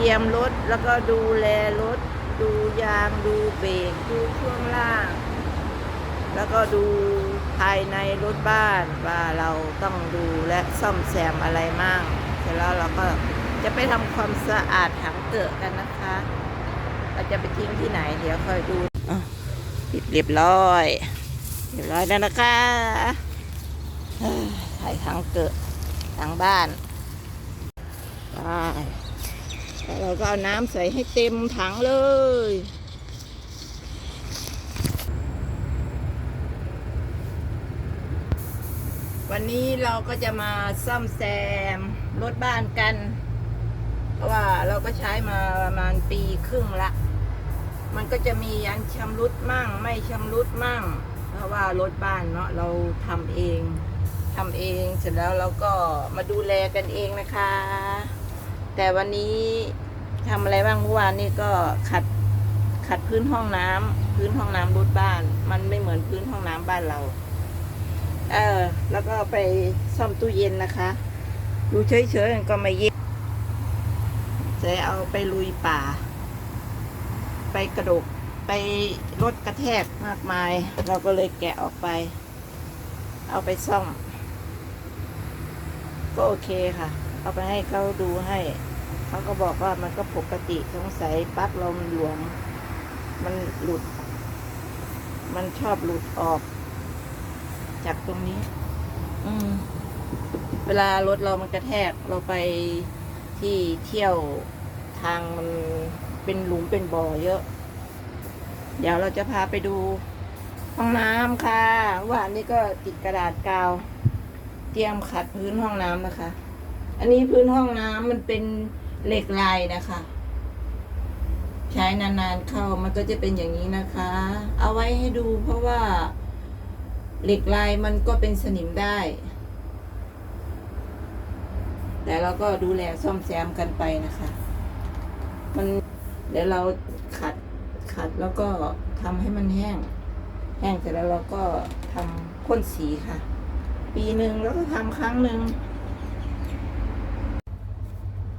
เยียมรถแล้วก็ดูแลรถ ดูยางดูเบรกดูช่วงล่าง แล้วก็ดูภายในรถบ้านว่าเราต้องดูและซ่อมแซมอะไรมั่งเสร็จแล้วเราก็จะไปทำความสะอาดถังเกิดกันนะคะเราจะไปทิ้งที่ไหนเดี๋ยวค่อยดูปิดเรียบร้อยเรียบร้อยแล้วนะคะถ่ายถังเกิดถังบ้านไป เราก็เอาน้ำใส่ให้เต็มถังเลย วันนี้เราก็จะมาซ่อมแซมรถบ้านกัน เพราะว่าเราก็ใช้มาประมาณปีครึ่งละ มันก็จะมียันชำรุดมั่ง ไม่ชำรุดมั่ง เพราะว่ารถบ้านเนาะเราทำเองทำเองเสร็จแล้วเราก็มาดูแลกันเองนะคะ แต่วันนี้ทำอะไรบ้างเมื่อวานนี้ก็ขัดขัดพื้นห้องน้ำพื้นห้องน้ำรถบ้าน มันไม่เหมือนพื้นห้องน้ำบ้านเรา เออ แล้วก็ไปซ่อมตู้เย็นนะคะ ดูเฉยๆก็ไม่เย็นจะเอาไปลุยป่า ไปกระดกไปรถกระแทกมากมาย เราก็เลยแกะออกไป เอาไปซ่อม ก็โอเคค่ะ เอาไปให้เขาดูให้ เขาก็บอกว่ามันก็ปกติสงสัยปลั๊กเรามันหลวม มันหลุด มันชอบหลุดออก จากตรงนี้ อืม เวลารถเรามันกระแทกเราไปที่เที่ยวทางมันเป็นหลุมเป็นบ่อเยอะ เดี๋ยวเราจะพาไปดูห้องน้ำค่ะ ว่านี่ก็ติดกระดาษกาว เตรียมขัดพื้นห้องน้ำนะคะ อันนี้พื้นห้องน้ำมันเป็น เหล็กลายนะคะ ใช้นานๆเข้ามันก็จะเป็นอย่างนี้นะคะ เอาไว้ให้ดูเพราะว่าเหล็กลายมันก็เป็นสนิมได้ แต่เราก็ดูแลซ่อมแซมกันไปนะคะ มันเดี๋ยวเราขัดขัดแล้วก็ทำให้มันแห้ง แห้งเสร็จแล้วเราก็ทำพ่นสีค่ะ ปีหนึ่งแล้วก็ทำครั้งหนึ่ง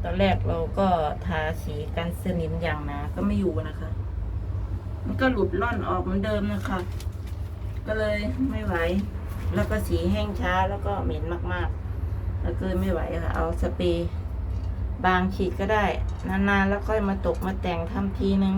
ตอนแรกเราก็ทาสีกันสนิมอย่างหนะ ก็ไม่อยู่นะคะ มันก็หลุดล่อนออกเหมือนเดิมนะคะ ก็เลยไม่ไหว แล้วก็สีแห้งช้าแล้วก็เหม็นมากๆ แล้วก็เลยไม่ไหวค่ะเอาสเปรย์บางฉีดก็ได้ นานๆแล้วค่อยมาตกมาแต่งทำทีนึง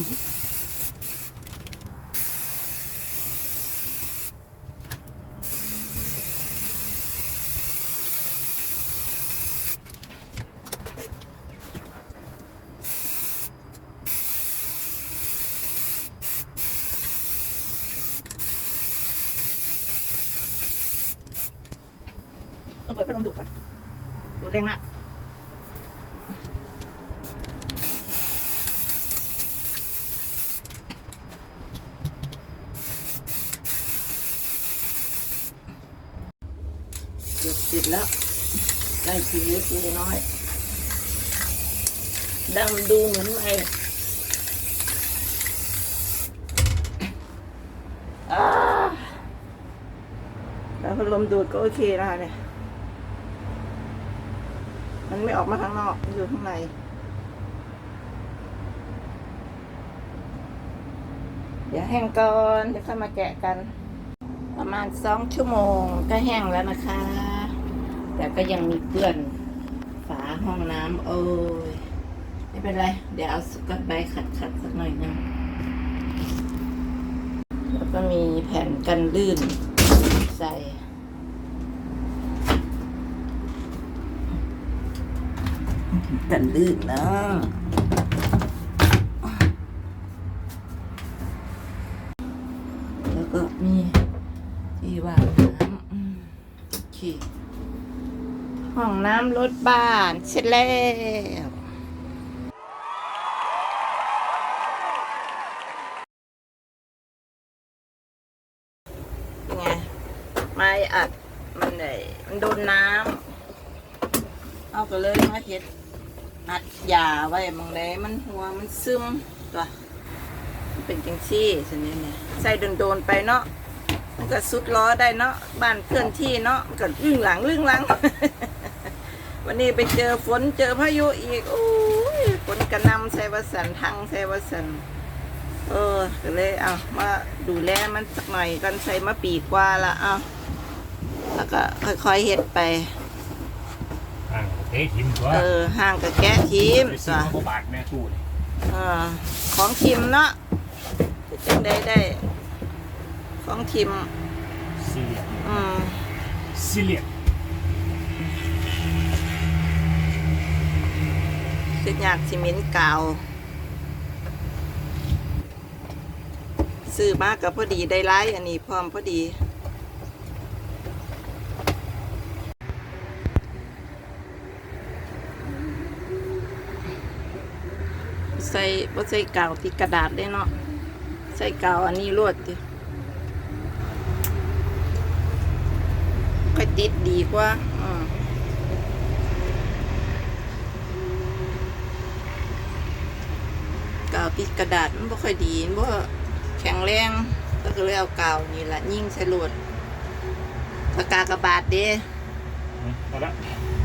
เปิดพัดลมดูดก่อนดูดแรงมาก เกือบติดแล้ว ได้ทีเล็กน้อยดำดูเหมือนไม่อ่าแล้วพัดลมดูดก็โอเคนะคะเนี่ย มันไม่ออกมาข้างนอกมันอยู่ข้างในเดี๋ยวแห้งก่อนเดี๋ยวค่อยมาแกะกัน ประมาณสองชั่วโมงก็แห้งแล้วนะคะ แต่ก็ยังมีเปื้อนฝาห้องน้ำโอ้ยไม่เป็นไร เดี๋ยวเอาสกอตไบรท์ขัดขัดๆสักหน่อยหนึงแล้วก็มีแผ่นกันลื่นใส่กันลื่นนะแล้วก็มีที่วางน้ำอืมโอเค ห้องน้ำรถบ้าน เสร็จแล้วไงไม้อัด มันไดมันโดนน้ำเอาก็เลยมาเฮ็ดอัดยาไว้บางไดมันหัวมันซึมตัวมันเป็นจังซี่สันนี้เนี่ยใส่โดนๆไปเนาะมันก็สุดล้อได้เนาะบ้านเคลื่อนที่เนาะมันก็ลึ่งหลังลึ่งหลัง วันนี้ไปเจอฝนเจอพายุอีกโอ้ยฝนกระหนำใส่วสันทางใส่วสันเออก็เลยเอามาดูแลมันสักหน่อยกันใส่มาปีกว่าละเอาแล้วก็ค่อยๆเฮ็ดไปอ่างเททิมตัวเออห่างกับแกะทีมไปจ้ะซื้อเขาบาทแม่ตู้นี่เออของทิมเนาะจะจังได้ได้ ของทิมซีเรียสอืมซีเรียส คืออยากซีเมนต์กาวซื้อมากับพอดีได้ไลายอันนี้พร้อมพอดี ใส่บ่ใส่กาวติดกระดาษได้เนาะใส่กาวอันนี้รวดดิค่อยติดดีกว่าอืมาวติดกระดาษมันบ่ค่อยดีมันบ่แข็งแรงก็เลยเอากาวนี่แหละยิ่งใส่รวดปากกากระบาดเด้เอาละ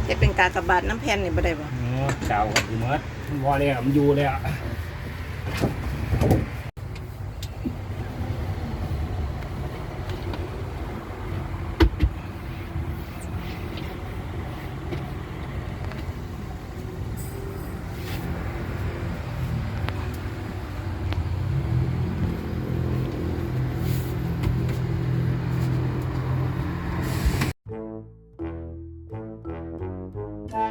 จะเป็นกากระบาดน้ำแผ่นนี่บ่ได้บ่เออเก่ากันอยู่เมื่อมันพอแล้วมันอยู่แล้ว เสร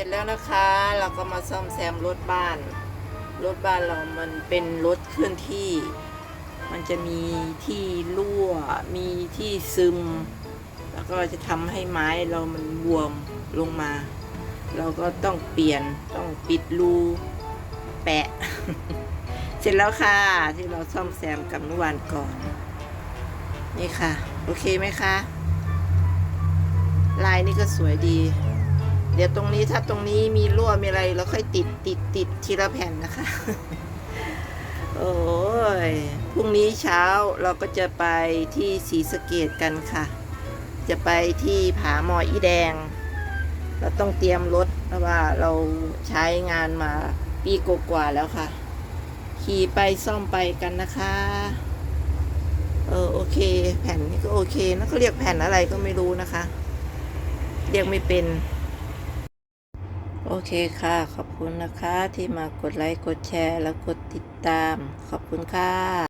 ็จแล้วนะคะ เราก็มาซ่อมแซมรถบ้าน รถบ้านเรามันเป็นรถเคลื่อนที่ มันจะมีที่รั่ว มีที่ซึม แล้วก็จะทำให้ไม้เรามันบวมลงมา เราก็ต้องเปลี่ยน ต้องปิดรู แปะ เสร็จแล้วค่ะ ที่เราซ่อมแซมกับเมื่อวานก่อน นี่ค่ะ โอเคไหมคะ ลายนี่ก็สวยดี เดี๋ยวตรงนี้ถ้าตรงนี้มีรั่วมีอะไรเราค่อยติดติดติดทีละแผ่นนะคะ โอ้ยพรุ่งนี้เช้าเราก็จะไปที่ศรีสเกดกันค่ะ จะไปที่ผาหมออีแดงเราต้องเตรียมรถเพราะว่าเราใช้งานมา ปีกว่าแล้วค่ะ ขี่ไปซ่อมไปกันนะคะ เออโอเค แผ่นนี้ก็โอเคนะเขาเรียกแผ่นอะไรก็ไม่รู้นะคะ เรียกไม่เป็น โอเคค่ะ ขอบคุณนะคะที่มากดไลค์กดแชร์ และกดติดตาม ขอบคุณค่ะ